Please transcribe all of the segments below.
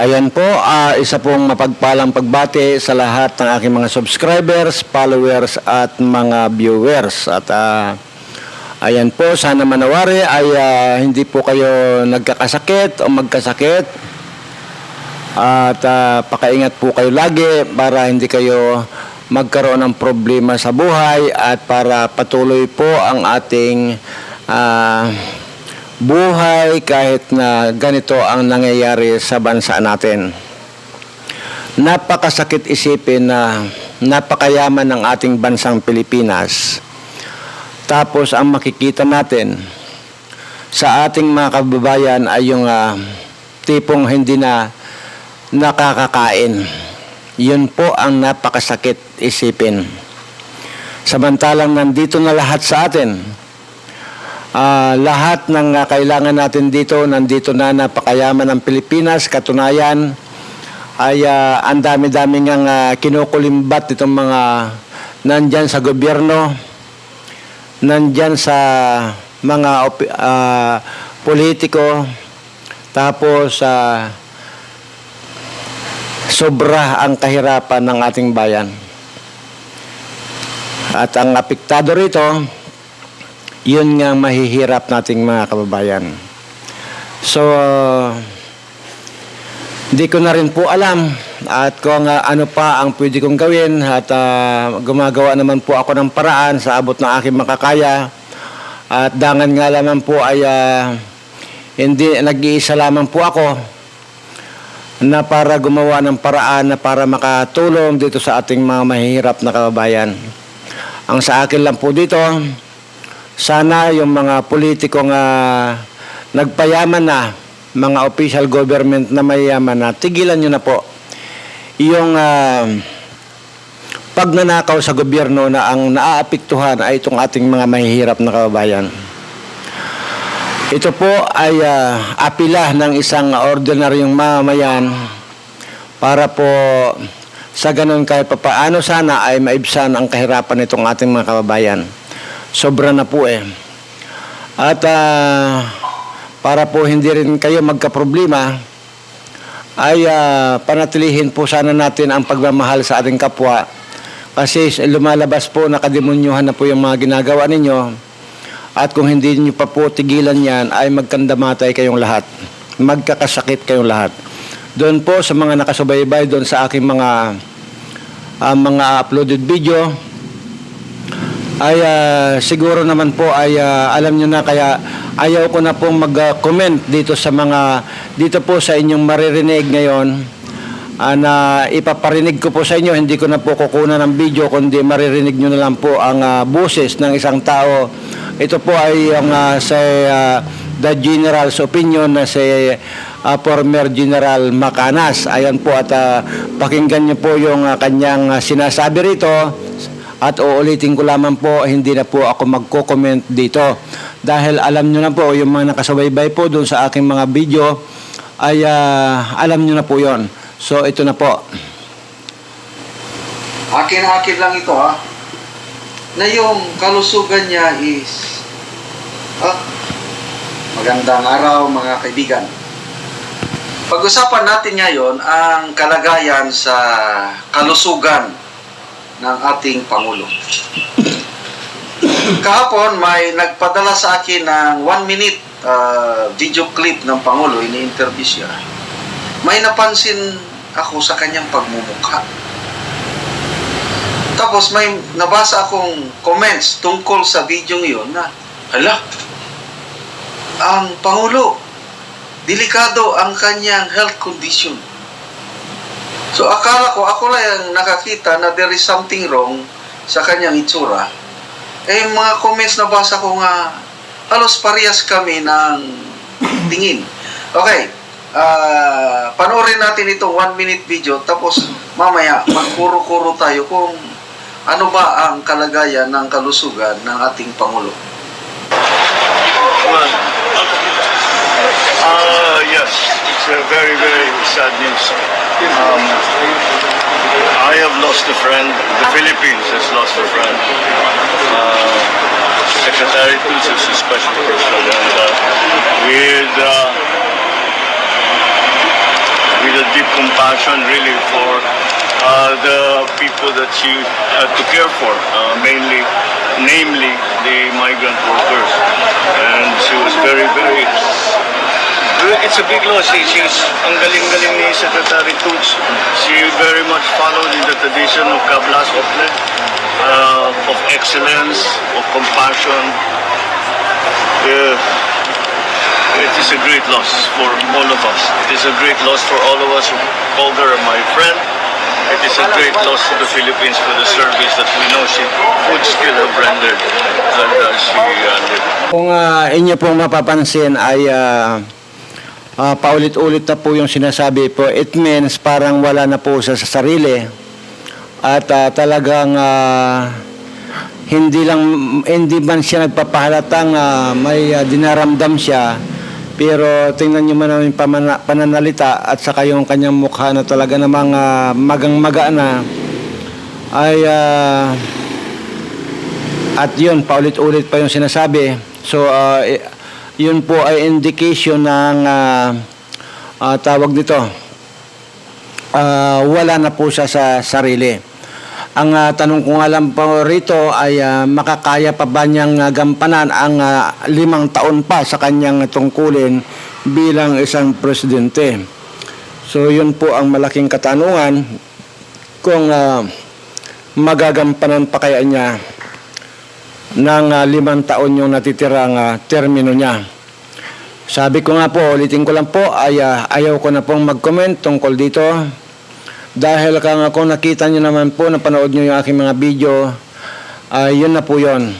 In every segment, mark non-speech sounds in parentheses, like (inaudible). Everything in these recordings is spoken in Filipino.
Ayan po, ah, isa pong mapagpalang pagbati sa lahat ng aking mga subscribers, followers at mga viewers. At ah, ayan po, sana manawari ay ah, hindi po kayo nagkakasakit o magkasakit. At ah, pakaingat po kayo lagi para hindi kayo magkaroon ng problema sa buhay at para patuloy po ang ating ah, buhay kahit na ganito ang nangyayari sa bansa natin. Napakasakit isipin na napakayaman ng ating bansang Pilipinas. Tapos ang makikita natin sa ating mga kababayan ay yung ah, tipong hindi na nakakakain. Yun po ang napakasakit isipin. Samantalang nandito na lahat sa atin, Ah, lahat ng ah, kailangan natin dito, nandito na napakayaman ng Pilipinas. Katunayan ay ah, ang dami-dami ngang ah, kinukulimbat itong mga nandyan sa gobyerno, nandyan sa mga ah, politiko, tapos ah, sobra ang kahirapan ng ating bayan. At ang apektado rito, yun nga mahihirap nating mga kababayan. So, hindi ko na rin po alam at kung ah, ano pa ang pwede kong gawin at ah, gumagawa naman po ako ng paraan sa abot ng aking makakaya at dangan nga lamang po ay ah, hindi nag-iisa lamang po ako na para gumawa ng paraan na para makatulong dito sa ating mga mahihirap na kababayan. Ang sa akin lang po dito, sana yung mga politikong ah, nagpayaman na, mga official government na mayayaman na, tigilan nyo na po yung ah, pagnanakaw sa gobyerno na ang naaapektuhan ay itong ating mga mahihirap na kababayan. Ito po ay ah, apila ng isang ordinaryong mamayan para po sa ganun kahit papaano sana ay maibsan ang kahirapan nitong ating mga kababayan. Sobra na po eh. At ah, para po hindi rin kayo magkaproblema, ay ah, panatilihin po sana natin ang pagmamahal sa ating kapwa. Kasi lumalabas po, nakademonyuhan na po yung mga ginagawa ninyo. At kung hindi niyo pa po tigilan yan, ay magkandamatay kayong lahat. Magkakasakit kayong lahat. Doon po sa mga nakasubaybay doon sa aking mga ah, mga uploaded video, ay ah, siguro naman po ay ah, alam nyo na kaya ayaw ko na pong mag-comment dito sa mga dito po sa inyong maririnig ngayon ah, na ipaparinig ko po sa inyo. Hindi ko na po kukunan ng video kundi maririnig nyo na lang po ang ah, boses ng isang tao. Ito po ay ang ah, sa ah, the general's opinion na si ah, former General Macanas. Ayan po at ah, pakinggan nyo po yung ah, kanyang ah, sinasabi rito at uulitin ko lamang po, hindi na po ako magko-comment dito. Dahil alam nyo na po, yung mga nakasubaybay po doon sa aking mga video, ay ah, alam nyo na po yon. So, ito na po. Akin-akin lang ito ha. Na yung kalusugan niya is ah, magandang araw mga kaibigan. Pag-usapan natin ngayon ang kalagayan sa kalusugan ng ating Pangulo. Kahapon may nagpadala sa akin ng one minute ah, video clip ng Pangulo, ini-interview siya. May napansin ako sa kanyang pagmumukha. Tapos may nabasa akong comments tungkol sa video yun na, hala, ang Pangulo, delikado ang kanyang health condition. So akala ko, ako lang ang nakakita na there is something wrong sa kanyang itsura. Eh, mga comments na basa ko nga, halos parehas kami ng tingin. Okay, ah panoorin natin itong one minute video, tapos mamaya magkuro-kuro tayo kung ano ba ang kalagayan ng kalusugan ng ating Pangulo. Uh, yes, a very, very sad news. Um, I have lost a friend. The Philippines has lost a friend. Uh, Secretary Cruz is a special person, and uh, with uh, with a deep compassion really for uh, the people that she had to care for, uh, mainly, namely the migrant workers. And she was very, very it's a big loss. She, she's ang galing-galing ni Secretary Toots. She very much followed in the tradition of Kablas Ople, uh, of excellence, of compassion. Yeah. It is a great loss for all of us. It is a great loss for all of us who called her my friend. It is a great loss to the Philippines for the service that we know she would still have rendered that uh, she uh. Kung ah, inyo pong mapapansin ay ah, ah, paulit-ulit na po yung sinasabi po, it means parang wala na po siya sa sarili. At ah, talagang ah, hindi lang hindi man siya nagpapahalatang ah, may ah, dinaramdam siya pero tingnan niyo man pamana- pananalita at saka yung kanyang mukha na talaga namang ah, magang-maga na ay ah, at yun, paulit-ulit pa yung sinasabi. So, uh, yun po ay indication ng ah, ah, tawag dito. Ah, wala na po siya sa sarili. Ang ah, tanong ko nga lang po rito ay ah, makakaya pa ba niyang ah, gampanan ang ah, limang taon pa sa kanyang tungkulin bilang isang presidente. So yun po ang malaking katanungan kung ah, magagampanan pa kaya niya ng ah, limang taon yung natitirang ah, termino niya. Sabi ko nga po, ulitin ko lang po, ay ah, ayaw ko na pong mag-comment tungkol dito. Dahil kung ako nakita nyo naman po, napanood nyo yung aking mga video, ay yun na po yun.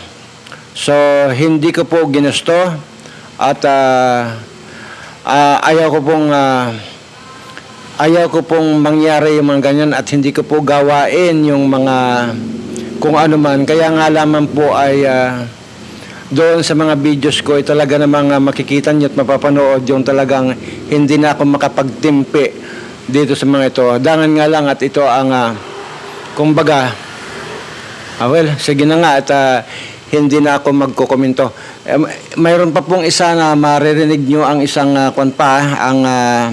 So, hindi ko po ginusto at ah, ah, ayaw ko pong ah, ayaw ko pong mangyari yung mga ganyan at hindi ko po gawain yung mga kung ano man. Kaya nga lamang po ay ah, doon sa mga videos ko ay talaga namang ah, makikita niyo at mapapanood yung talagang hindi na ako makapagtimpi dito sa mga ito. Dangan nga lang at ito ang ah, kumbaga ah, well, sige na nga at ah, hindi na ako magkokomento. Eh, may- mayroon pa pong isa na maririnig nyo ang isang uh, kwan pa, ang ah,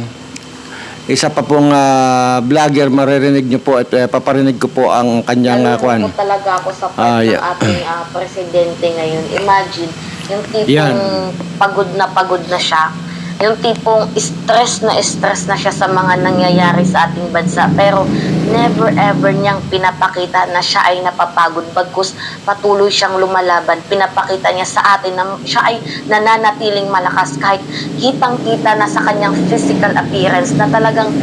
isa pa pong ah, vlogger maririnig nyo po at eh, paparinig ko po ang kanyang uh, kwan. Nalulungkot talaga ako sa part ng yeah. ating ah, presidente ngayon. Imagine, yung tipong Yan. pagod na pagod na siya. Yung tipong stress na stress na siya sa mga nangyayari sa ating bansa. Pero never ever niyang pinapakita na siya ay napapagod. Bagkus patuloy siyang lumalaban. Pinapakita niya sa atin na siya ay nananatiling malakas kahit kitang-kita na sa kanyang physical appearance na talagang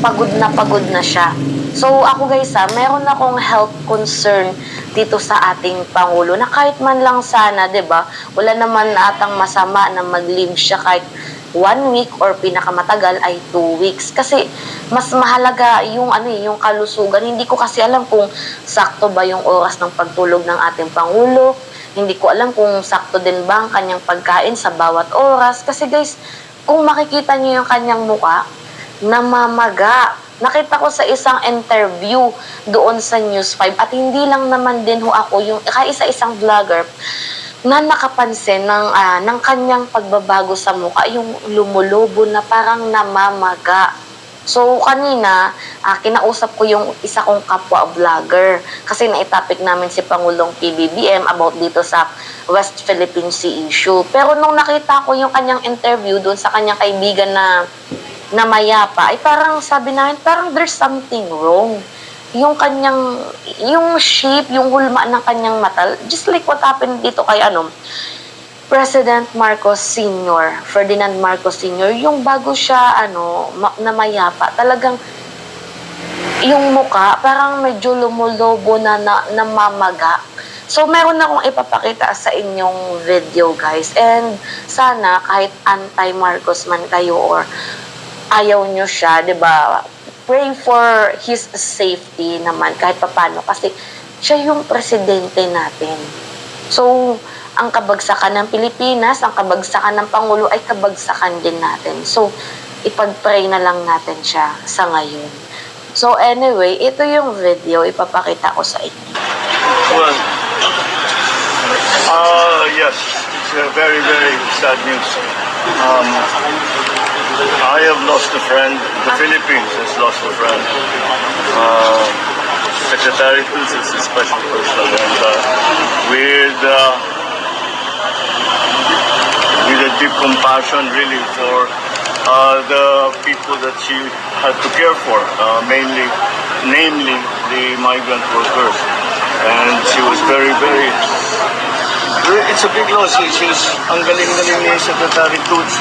pagod na pagod na siya. So ako guys ha, meron akong health concern dito sa ating Pangulo na kahit man lang sana, 'di ba wala naman atang masama na mag-leave siya kahit one week or pinakamatagal ay two weeks. Kasi mas mahalaga yung ano eh, yung kalusugan. Hindi ko kasi alam kung sakto ba yung oras ng pagtulog ng ating Pangulo. Hindi ko alam kung sakto din ba ang kanyang pagkain sa bawat oras. Kasi guys, kung makikita niyo yung kanyang muka, namamaga. Nakita ko sa isang interview doon sa News 5 at hindi lang naman din ho ako yung kaisa isang vlogger na nakapansin ng ah, ng kanyang pagbabago sa mukha yung lumulobo na parang namamaga. So kanina, ah, kinausap ko yung isa kong kapwa vlogger kasi naitopic namin si Pangulong PBBM about dito sa West Philippine Sea issue. Pero nung nakita ko yung kanyang interview doon sa kanyang kaibigan na na mayapa, ay parang sabi namin, parang there's something wrong. Yung kanyang, yung shape, yung hulma ng kanyang mata, just like what happened dito kay ano, President Marcos Sr., Ferdinand Marcos Sr., yung bago siya, ano, ma- na mayapa, talagang yung muka, parang medyo lumulobo na, na namamaga. So, meron akong ipapakita sa inyong video, guys. And sana, kahit anti-Marcos man kayo or ayaw nyo siya, di ba? Pray for his safety naman, kahit papano. Kasi siya yung presidente natin. So, ang kabagsakan ng Pilipinas, ang kabagsakan ng Pangulo ay kabagsakan din natin. So, ipag-pray na lang natin siya sa ngayon. So anyway, ito yung video, ipapakita ko sa inyo. Well, uh, yes, it's a very, very sad news. Um, I have lost a friend. The Philippines has lost a friend. Uh, Secretary Cruz is a special person, and uh, with uh, with a deep compassion, really, for uh, the people that she had to care for, uh, mainly, namely the migrant workers, and she was very, very it's a big loss. She, she's ang galing-galing ni Secretary Toots.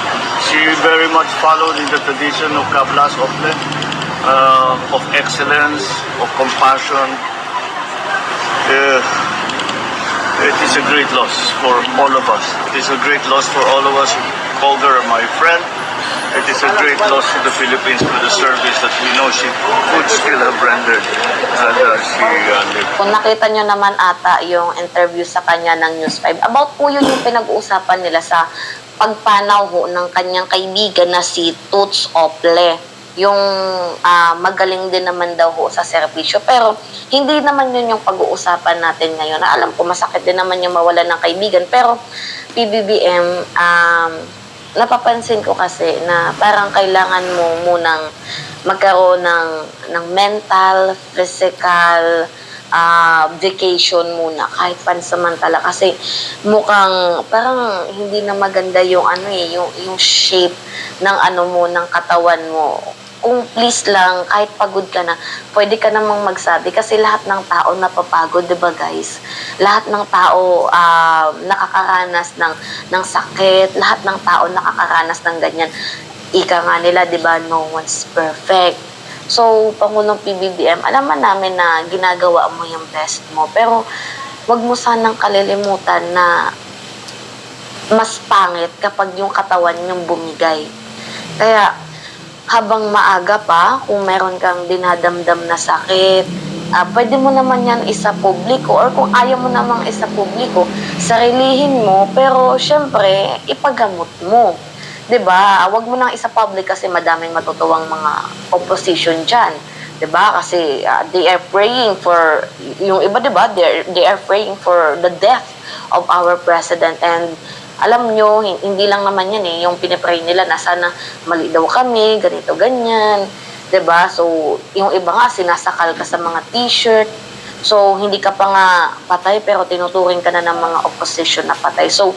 She very much followed in the tradition of Kablas Ople, uh, of excellence, of compassion. Uh, it is a great loss for all of us. It is a great loss for all of us her my friend. It is a great loss to the Philippines for the service that we know she could still have rendered had uh, she uh, lived. Kung nakita nyo naman ata yung interview sa kanya ng News 5, about po yun yung pinag-uusapan nila sa pagpanaw ho ng kanyang kaibigan na si Toots Ople. Yung ah, magaling din naman daw ho sa serbisyo. Pero hindi naman yun yung pag-uusapan natin ngayon. Alam ko masakit din naman yung mawalan ng kaibigan. Pero PBBM, um, napapansin ko kasi na parang kailangan mo munang magkaroon ng, ng mental, physical, ah, vacation muna kahit pansamantala. Kasi mukhang parang hindi na maganda yung ano eh yung yung shape ng ano mo ng katawan mo kung please lang kahit pagod ka na pwede ka namang magsabi kasi lahat ng tao napapagod 'di ba guys lahat ng tao ah, nakakaranas ng ng sakit lahat ng tao nakakaranas ng ganyan ika nga nila 'di ba no one's perfect So, Pangulong PBBM, alaman namin na ginagawa mo yung best mo. Pero, wag mo sanang kalilimutan na mas pangit kapag yung katawan yung bumigay. Kaya, habang maaga pa, kung meron kang dinadamdam na sakit, ah, pwede mo naman yan isa publiko or kung ayaw mo namang isa publiko, sarilihin mo, pero syempre, ipagamot mo. 'Di ba? Huwag mo nang isa public kasi madaming matutuwang mga opposition diyan. 'Di ba? Kasi ah, they are praying for yung iba 'di ba? They they are praying for the death of our president and alam nyo, hin- hindi lang naman yan eh, yung pinipray nila na sana mali daw kami, ganito, ganyan. ba So, yung iba nga, sinasakal ka sa mga t-shirt. So, hindi ka pa nga patay, pero tinuturing ka na ng mga opposition na patay. So,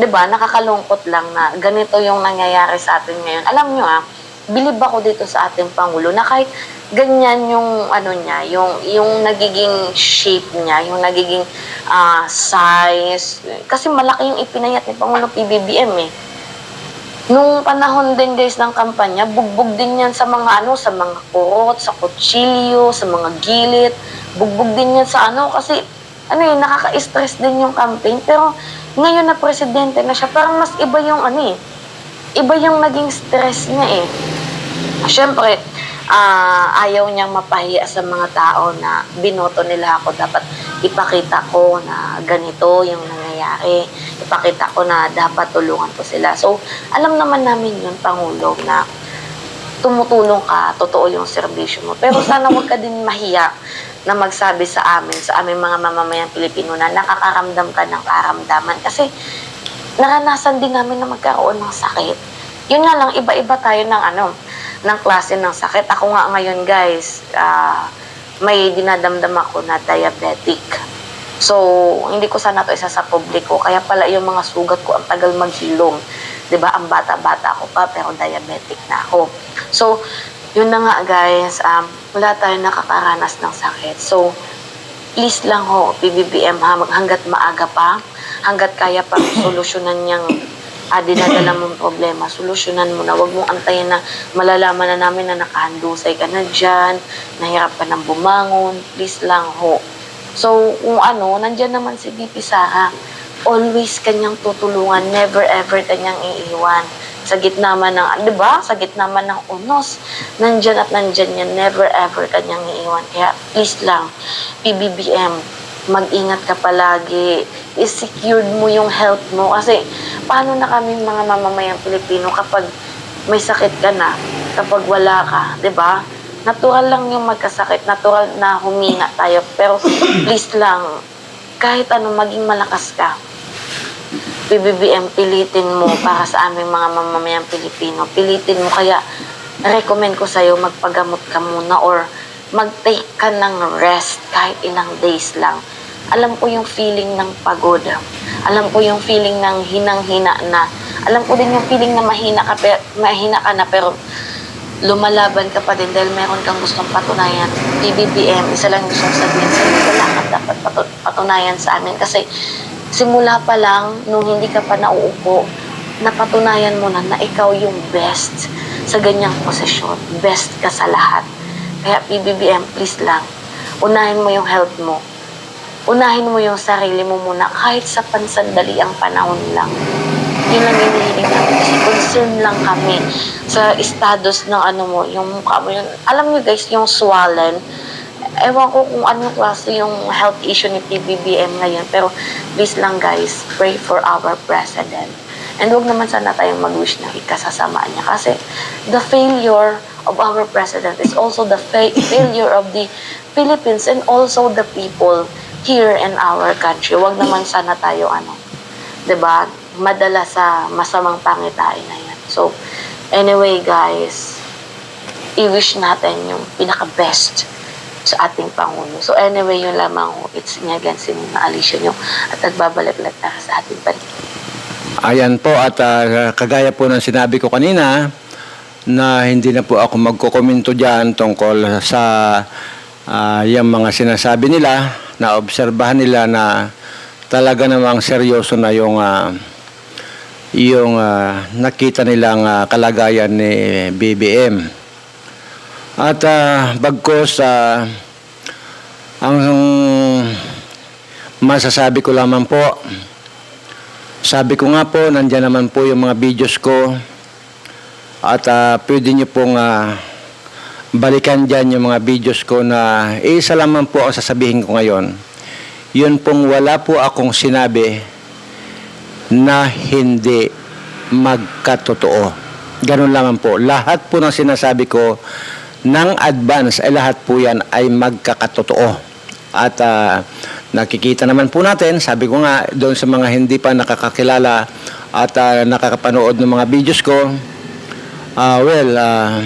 ba nakakalungkot lang na ganito yung nangyayari sa atin ngayon. Alam nyo ah, bilib ako dito sa ating pangulo na kahit ganyan yung ano niya, yung yung nagiging shape niya, yung nagiging ah, size kasi malaki yung ipinayat ni Pangulo PBBM eh. Nung panahon din guys ng kampanya, bugbog din yan sa mga ano, sa mga kurot, sa kutsilyo, sa mga gilit. Bugbog din yan sa ano kasi ano eh, nakaka-stress din yung campaign. Pero ngayon na presidente na siya, parang mas iba yung ano eh, iba yung naging stress niya eh. Siyempre, ah, ayaw niyang mapahiya sa mga tao na binoto nila ako. Dapat ipakita ko na ganito yung nangyayari. Ipakita ko na dapat tulungan ko sila. So, alam naman namin yun, Pangulo, na tumutulong ka, totoo yung serbisyo mo. Pero sana huwag ka din mahiya na magsabi sa amin, sa aming mga mamamayang Pilipino na nakakaramdam ka ng karamdaman. Kasi naranasan din namin na magkaroon ng sakit. Yun nga lang, iba-iba tayo ng ano, ng klase ng sakit. Ako nga ngayon guys, ah, may dinadamdam ako na diabetic. So, hindi ko sana to isa sa publiko. Kaya pala yung mga sugat ko ang tagal maghilom. 'Di ba Ang bata-bata ako pa, pero diabetic na ako. So, yun na nga guys, um, wala tayong nakakaranas ng sakit. So, please lang ho, PBBM ha, hanggat maaga pa, hanggat kaya pa (clears throat) solusyonan niyang ah, dinadala mong problema, solusyonan mo na. Huwag mong antayin na malalaman na namin na nakahandusay ka na dyan, nahirap ka ng bumangon. Please lang ho. So, kung ano, nandyan naman si BP Sara. Always kanyang tutulungan, never ever kanyang iiwan. Sa gitna man ng, di ba? Sa gitna man ng unos, nandyan at nandyan yan, never ever kanyang iiwan. Kaya, please lang, PBBM, mag-ingat ka palagi. I-secured mo yung health mo. Kasi, paano na kami mga mamamayang Pilipino kapag may sakit ka na, kapag wala ka, di ba? Natural lang yung magkasakit, natural na humina tayo. Pero (coughs) please lang, kahit ano, maging malakas ka. PBBM, pilitin mo para sa aming mga mamamayang Pilipino. Pilitin mo. Kaya, recommend ko sa'yo, magpagamot ka muna or mag-take ka ng rest kahit ilang days lang. Alam ko yung feeling ng pagod. Alam ko yung feeling ng hinang-hina na. Alam ko din yung feeling na mahina ka, pe- mahina ka na pero lumalaban ka pa din dahil meron kang gustong patunayan. PBBM, isa lang gusto sabihin sa'yo, wala kang dapat patu- patunayan sa amin kasi simula pa lang, nung hindi ka pa nauupo, napatunayan mo na na ikaw yung best sa ganyang posisyon. Best ka sa lahat. Kaya PBBM, please lang, unahin mo yung health mo. Unahin mo yung sarili mo muna kahit sa pansandali ang panahon lang yun lang yung hinihiling namin kasi concern lang kami sa estados ng ano mo, yung mukha mo yun. Alam niyo guys, yung swollen, ewan ko kung anong klase yung health issue ni PBBM ngayon, pero please lang guys, pray for our president. And huwag naman sana tayong mag-wish ng ikasasama niya kasi the failure of our president is also the fa- failure of the Philippines and also the people here in our country. Huwag naman sana tayo ano, 'di ba? Madala sa masamang pangitain na yan. So, anyway guys, i-wish natin yung pinaka-best sa ating Pangulo. So anyway, yun lamang ho. It's me again, si Muna Alicia nyo at nagbabalik-balik na sa ating balik. Ayan po at ah, kagaya po ng sinabi ko kanina na hindi na po ako magkokomento dyan tungkol sa ah, yung mga sinasabi nila na obserbahan nila na talaga namang seryoso na yung ah, yung ah, nakita nilang ah, kalagayan ni BBM. At ah, bagkos ah, ang masasabi ko lamang po sabi ko nga po, nandyan naman po yung mga videos ko. At ah, pwede nyo pong ah, balikan dyan yung mga videos ko na eh, isa lamang po ang sasabihin ko ngayon. Yun pong wala po akong sinabi na hindi magkatotoo. Ganun lamang po. Lahat po ng sinasabi ko ng advance ay lahat po yan ay magkakatotoo. At ah, nakikita naman po natin, sabi ko nga, doon sa mga hindi pa nakakakilala at ah, nakakapanood ng mga videos ko, ah, well, ah,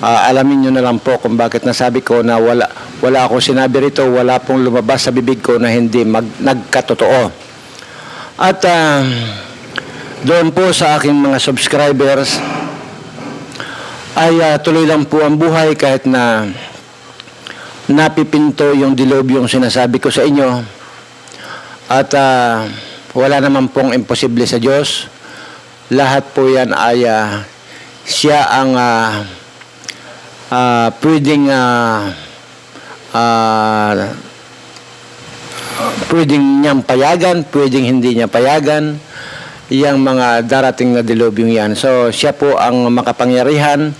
ah, alamin nyo na lang po kung bakit nasabi ko na wala, wala akong sinabi rito, wala pong lumabas sa bibig ko na hindi mag, nagkatotoo. At ah, doon po sa aking mga subscribers, ay ah, tuloy lang po ang buhay kahit na napipinto yung dilobyong sinasabi ko sa inyo. At ah, wala naman pong imposible sa Diyos. Lahat po yan ay ah, siya ang ah, ah, pwedeng ah, ah, pwedeng niyang payagan, pwedeng hindi niya payagan yung mga darating na dilobyong yan. So, siya po ang makapangyarihan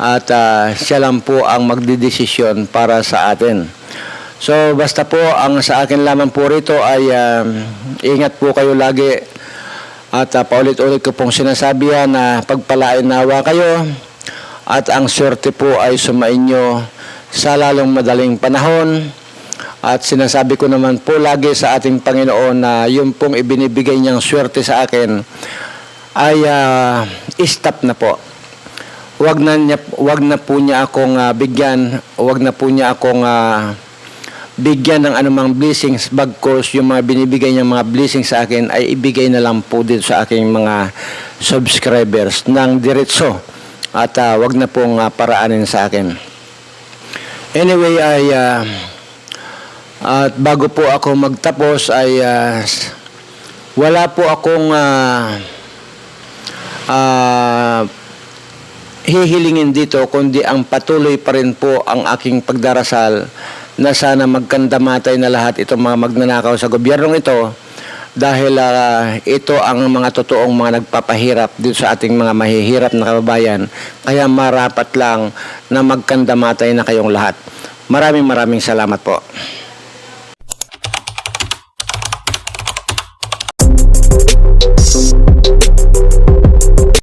at ah, siya lang po ang magdidesisyon para sa atin. So, basta po, ang sa akin lamang po rito ay ah, ingat po kayo lagi at ah, paulit-ulit ko pong sinasabi yan na pagpalain nawa kayo at ang swerte po ay sumainyo sa lalong madaling panahon. At sinasabi ko naman po lagi sa ating Panginoon na yung pong ibinibigay niyang swerte sa akin ay ah, stop na po. Wag na niya wag na po niya akong ah, bigyan, wag na po niya akong ah, bigyan ng anumang blessings bagkos yung mga binibigay niyang mga blessings sa akin ay ibigay na lang po dito sa aking mga subscribers ng diretso at ah, wag na pong ah, paraanin sa akin. Anyway, ay ah, at bago po ako magtapos ay s- wala po akong ah, ah, hihilingin dito kundi ang patuloy pa rin po ang aking pagdarasal na sana magkandamatay na lahat itong mga magnanakaw sa gobyernong ito dahil ah, ito ang mga totoong mga nagpapahirap dito sa ating mga mahihirap na kababayan kaya marapat lang na magkandamatay na kayong lahat. Maraming maraming salamat po.